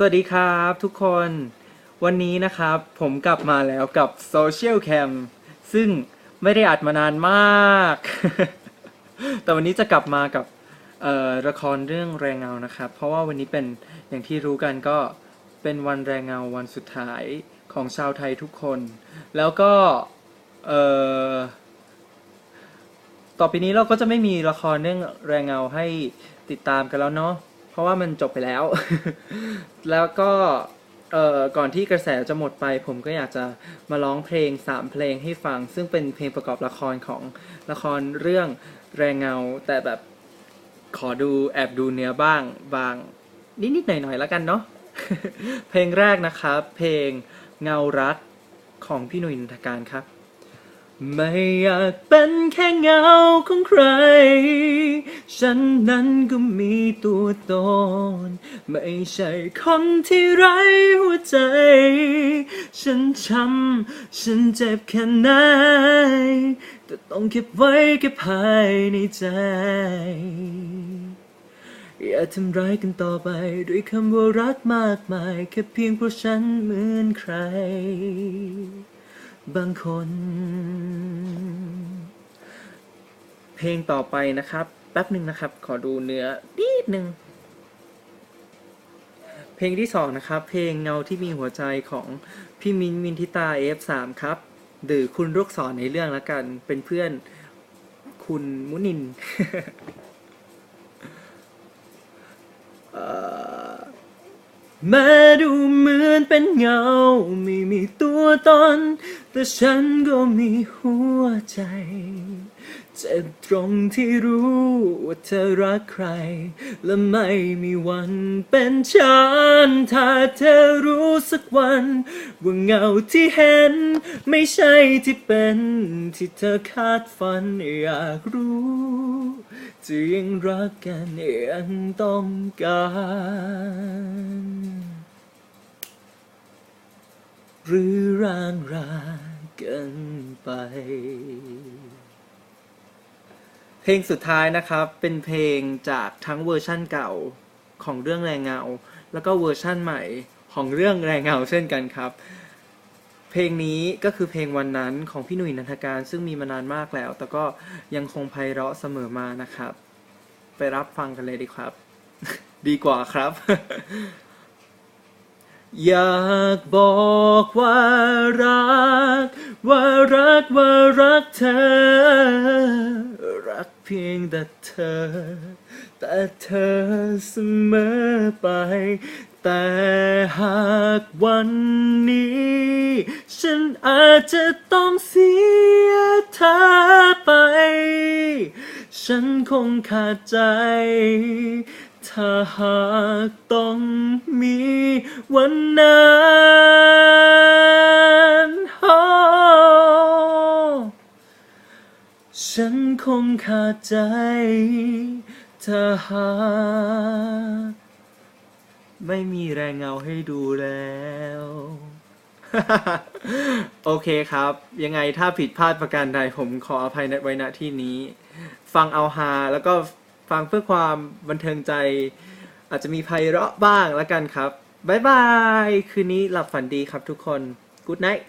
สวัสดีครับทุกคนวันนี้นะครับผมกลับมาแล้วกับ Social Cam ซึ่งไม่ได้อัดมานานมาก แต่วันนี้จะกลับมากับเออละครเรื่องแรงเงานะครับ เพราะว่าวันนี้เป็นอย่างที่รู้กันก็เป็นวันแรงเงาวันสุดท้ายของชาวไทยทุกคน แล้วก็เออต่อไปนี้เราก็จะไม่มีละครเรื่องแรงเงาให้ติดตามกันแล้วเนาะ ราะว่ามันจบไปแล้ว แล้วก็เอ่อก่อนที่กระแสจะหมดไป ผมก็อยากจะมาร้องเพลงสามเพลงให้ฟัง ซึ่งเป็นเพลงประกอบละครของละครเรื่องแรงเงา แต่แบบขอดูแอบดูเนื้อบ้างบาง นิด ๆ หน่อย ๆ แล้วกันเนาะเพลงแรกนะครับ เพลงเงารักของพี่หนุ่ยนันทการครับ ไม่อยากเป็นแค่เงาของใคร ฉันนั้นก็มีตัวตน ไม่ใช่คนที่ไร้หัวใจ ฉันช้ำ ฉันเจ็บแค่ไหน แต่ต้องเก็บไว้แค่ภายในใจ อย่าทำร้ายกันต่อไปด้วยคำว่ารักมากมาย แค่เพียงเพราะฉันเหมือนใคร บางคน เพลงต่อไปนะครับ แป๊บหนึ่งนะครับ ขอดูเนื้อนิดหนึ่งเพลงที่สองนะครับ เพลงเงาที่มีหัวใจของพี่มินมินทิตา F3 ครับหรือคุณลูกศรในเรื่องละกัน เป็นเพื่อนคุณมุนิน เอ่อ แม้ดูเหมือนเป็นเงา ไม่มีตัวตน แต่ฉันก็มีหัวใจ เจ็บตรงที่รู้ว่าเธอรักใคร และไม่มีวันเป็นฉัน ถ้าเธอรู้สักวัน ว่าเงาที่เห็น ไม่ใช่ที่เป็นที่เธอคาดฝันอยากรู้ จะยังรักกันยังต้องการ หรือร่างรากันไป เพลงสุดท้ายนะครับเป็นเพลงจากทั้งเวอร์ชั่นเก่าของเรื่องแรงเงา แล้วก็เวอร์ชั่นใหม่ของเรื่องแรงเงาเช่นกันครับ เพลงนี้ก็คือเพลงวันนั้นของพี่หนุ่ยนันทการซึ่งมีมานานมากแล้ว แต่ก็ยังคงไพเราะเสมอมานะครับ ไปรับฟังกันเลยดีครับ ดีกว่าครับ อยากบอกว่ารัก ว่ารักว่ารักเธอ รักเพียงแต่เธอ แต่เธอเสมอไป แต่หากวันนี้ ฉันอาจจะต้องเสียเธอไป ฉันคงขาดใจ ถ้าหากต้องมีวันนั้นโอ้ฉันคงขาดใจ ถ้าหาก ไม่มีแรงเงาให้ดูแล้ว โอเคครับ ยังไงถ้าผิดพลาดประการใดผมขออภัยไว้ณที่นี้ ฟังเอาฮาแล้วก็ฟังเพื่อความบันเทิงใจ อาจจะมีไพเราะบ้างแล้วกันครับ บ๊ายบาย คืนนี้หลับฝันดีครับทุกคน Good night